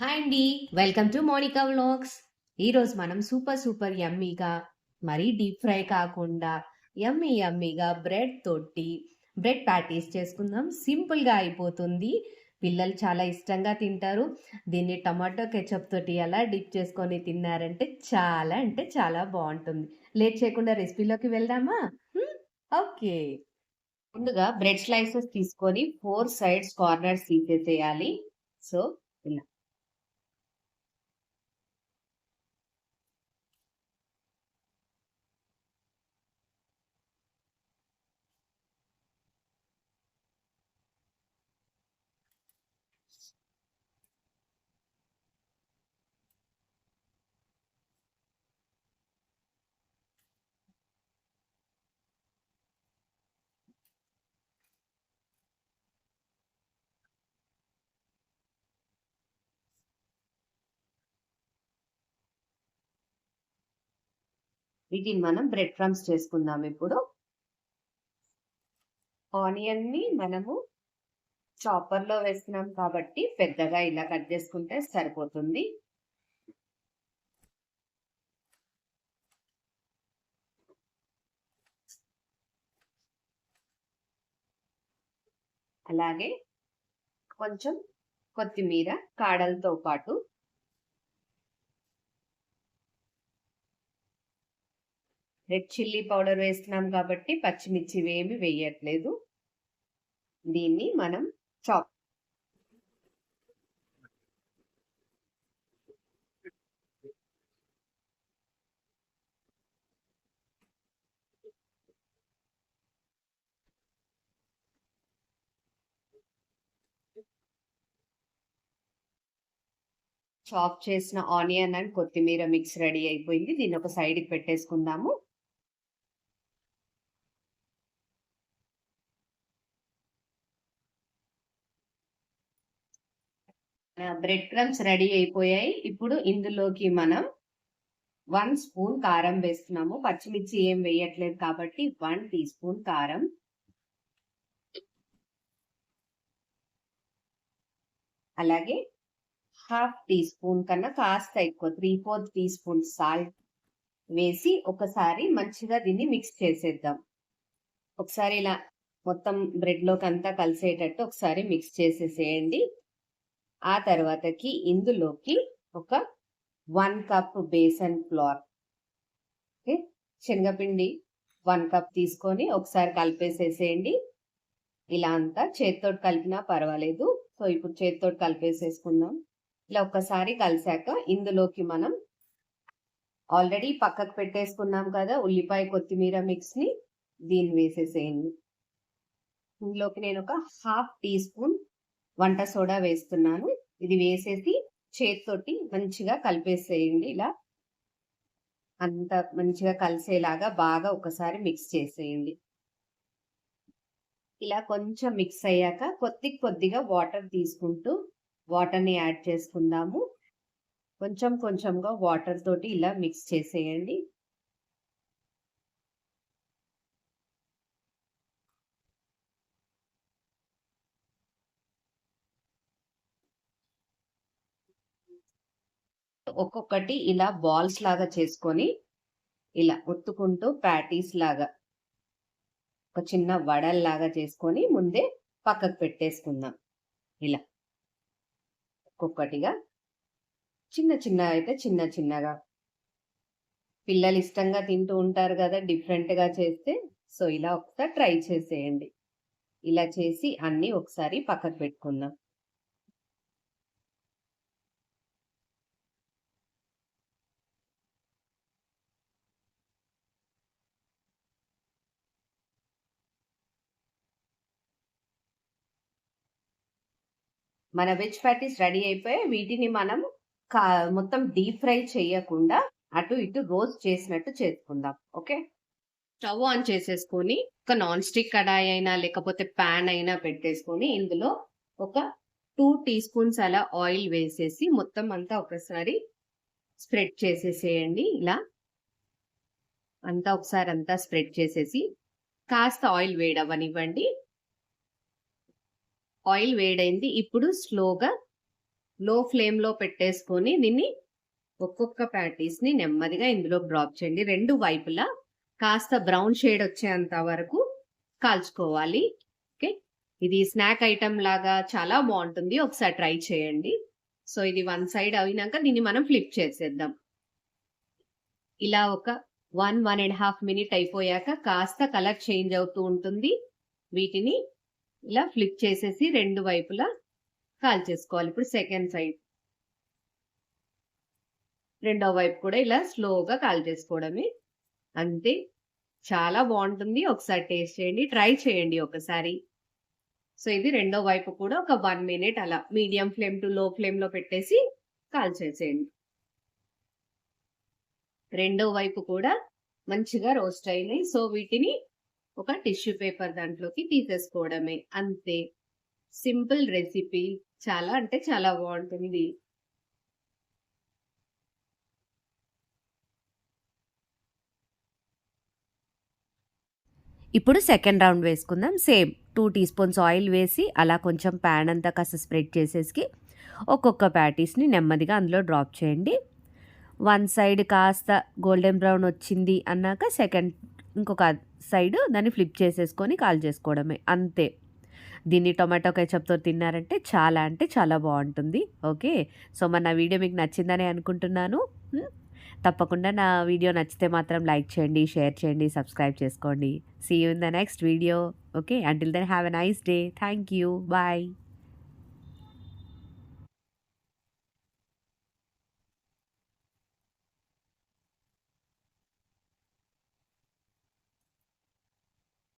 Hi అండి. Welcome to Monika vlogs. ఈరోజు మనం సూపర్ సూపర్ యమ్మీగా మరీ డీప్ ఫ్రై కాకుండా యమ్మీ యమ్మీగా బ్రెడ్ తోటి బ్రెడ్ ప్యాటీస్ చేసుకుందాం. సింపుల్గా అయిపోతుంది. పిల్లలు చాలా ఇష్టంగా తింటారు. దీన్ని టమాటో కెచప్ తోటి అలా డిప్ చేసుకొని తిన్నారంటే చాలా అంటే చాలా బాగుంటుంది. లేట్ చేయకుండా రెసిపీలోకి వెళ్దామా? ఓకే. ముందుగా బ్రెడ్ స్లైసెస్ తీసుకొని ఫోర్ సైడ్స్ కార్నర్స్ తీసేసేయాలి సో ఇలా వీటిని మనం బ్రెడ్ క్రమ్స్ చేసుకుందాం ఇప్పుడు. ఆనియన్ని మనము చాపర్లో వేస్తున్నాం కాబట్టి పెద్దగా ఇలా కట్ చేసుకుంటే సరిపోతుంది. అలాగే కొంచెం కొత్తిమీర కాడలతో పాటు రెడ్ చిల్లీ పౌడర్ వేస్తున్నాం కాబట్టి పచ్చిమిర్చి ఏమి వేయట్లేదు. దీన్ని మనం చాప్ చాప్ చేసిన ఆనియన్ అండ్ కొత్తిమీర మిక్స్ రెడీ అయిపోయింది. దీన్ని ఒక సైడ్కి పెట్టేసుకుందాము. బ్రెడ్ క్రమ్స్ రెడీ అయిపోయాయి. ఇప్పుడు ఇందులోకి మనం వన్ స్పూన్ కారం వేస్తున్నాము. పచ్చిమిర్చి ఏం వేయట్లేదు కాబట్టి వన్ టీ స్పూన్ కారం. అలాగే హాఫ్ టీ స్పూన్ కన్నా కాస్త ఎక్కువ three fourth teaspoon salt వేసి ఒకసారి మంచిగా దీన్ని మిక్స్ చేసేద్దాం. ఒకసారి ఇలా మొత్తం బ్రెడ్లోకి అంతా కలిసేటట్టు ఒకసారి మిక్స్ చేసేసేయండి. ఆ తర్వాతకి ఇందులోకి ఒక one cup besan flour. Okay? శనగపిండి వన్ కప్ తీసుకొని ఒకసారి కలిపేసేసేయండి. ఇలా అంతా చేతితో కలిపినా పర్వాలేదు. సో ఇప్పుడు చేతితో కలిపేసేసుకుందాం. ఇలా ఒక్కసారి కలిసాక ఇందులోకి మనం ఆల్రెడీ పక్కకు పెట్టేసుకున్నాం కదా ఉల్లిపాయ కొత్తిమీర మిక్స్ని దీన్ని వేసేసేయండి. ఇందులోకి నేను ఒక హాఫ్ టీ స్పూన్ వంట సోడా వేస్తున్నాను. ఇది వేసేసి చేతితోటి మంచిగా కలిపేసేయండి ఇలా. అంత మంచిగా కలిసేలాగా బాగా ఒకసారి మిక్స్ చేసేయండి. ఇలా కొంచెం మిక్స్ అయ్యాక కొద్ది కొద్దిగా వాటర్ తీసుకుంటూ వాటర్ని యాడ్ చేసుకుందాము. కొంచెం కొంచెంగా వాటర్ తోటి ఇలా మిక్స్ చేసేయండి. ఒక్కొక్కటి ఇలా బాల్స్ లాగా చేసుకొని ఇలా ఒత్తుకుంటూ ప్యాటీస్ లాగా ఒక చిన్న వడల్లాగా చేసుకొని ముందే పక్కకు పెట్టేసుకుందాం. ఇలా ఒక్కొక్కటిగా చిన్న చిన్న అయితే చిన్న చిన్నగా. పిల్లలు ఇష్టంగా తింటూ ఉంటారు కదా డిఫరెంట్గా చేస్తే సో ఇలా ఒకసారి ట్రై చేసేయండి. ఇలా చేసి అన్నీ ఒకసారి పక్కకు పెట్టుకుందాం. మన వెజ్ ప్యాటీస్ రెడీ అయిపోయి వీటిని మనం మొత్తం డీప్ ఫ్రై చేయకుండా అటు ఇటు రోస్ట్ చేసినట్టు చేసుకుందాం. ఓకే? స్టవ్ ఆన్ చేసేసుకొని ఒక నాన్ స్టిక్ కడాయి అయినా లేకపోతే ప్యాన్ అయినా పెట్టేసుకొని ఇందులో ఒక టూ టీ స్పూన్స్ అలా ఆయిల్ వేసేసి మొత్తం అంతా ఒకసారి స్ప్రెడ్ చేసేసేయండి. ఇలా అంతా ఒకసారి అంతా స్ప్రెడ్ చేసేసి కాస్త ఆయిల్ వేడవనివ్వండి ఆయిల్ వేడైంది ఇప్పుడు స్లోగా లో ఫ్లేమ్‌లో పెట్టేసుకొని దీన్ని ఒక్కొక్క ప్యాటీస్‌ని నెమ్మదిగా ఇందులో డ్రాప్ చేయండి. రెండు వైపులా కాస్త బ్రౌన్ షేడ్ వచ్చేంత వరకు కాల్చుకోవాలి. ఓకే. ఇది స్నాక్ ఐటమ్ లాగా చాలా బాగుంటుంది ఒకసారి ట్రై చేయండి. సో, ఇది వన్ సైడ్ అయినాక దీన్ని మనం ఫ్లిప్ చేసేద్దాం. ఇలా ఒక 1, 1 ½ మినిట్ అయిపోయాక కాస్త కలర్ చేంజ్ అవుతూ ఉంటుంది. వీటిని ఇలా ఫ్లిప్ చేసేసి రెండు వైపులా కాల్ చేసుకోవాలి ఇప్పుడు సెకండ్ సైడ్. రెండో వైపు కూడా ఇలా స్లోగా కాల్ చేసుకోవడమే అంతే. చాలా బాగుంటుంది ఒకసారి టేస్ట్ చేయండి. ట్రై చేయండి ఒకసారి. సో, ఇది రెండో వైపు కూడా ఒక వన్ మినిట్ అలా మీడియం ఫ్లేమ్ టు లో ఫ్లేమ్‌లో పెట్టేసి కాల్ చేసేయండి రెండో వైపు కూడా మంచిగా రోస్ట్ అయినాయి. సో, వీటిని ఒక టిష్యూ పేపర్ దాంట్లోకి తీసేసుకోవడమే. అంతే. Simple recipe. చాలా అంటే చాలా బాగుంటుంది ఇప్పుడు సెకండ్ రౌండ్ వేసుకుందాం. Same two teaspoons oil వేసి అలా కొంచెం పాన్ అంతా కాస్త స్ప్రెడ్ చేసేసి ఒక్కొక్క ప్యాటీస్‌ని నెమ్మదిగా అందులో డ్రాప్ చేయండి. వన్ సైడ్ కాస్త గోల్డెన్ బ్రౌన్ వచ్చింది అన్నాక సెకండ్ ఇంకొక సైడ్ దాన్ని ఫ్లిప్ చేసేసుకొని కాల్ చేసుకోవడమే అంతే. దీన్ని టొమాటో కెచప్‌తో తిన్నారంటే చాలా అంటే చాలా బాగుంటుంది ఓకే. సో, మరి నా వీడియో మీకు నచ్చిందనే అనుకుంటున్నాను. తప్పకుండా నా వీడియో నచ్చితే మాత్రం లైక్ చేయండి, షేర్ చేయండి, సబ్స్క్రైబ్ చేసుకోండి. See you in the next video. Okay. Until then have a nice day. Thank you. Bye.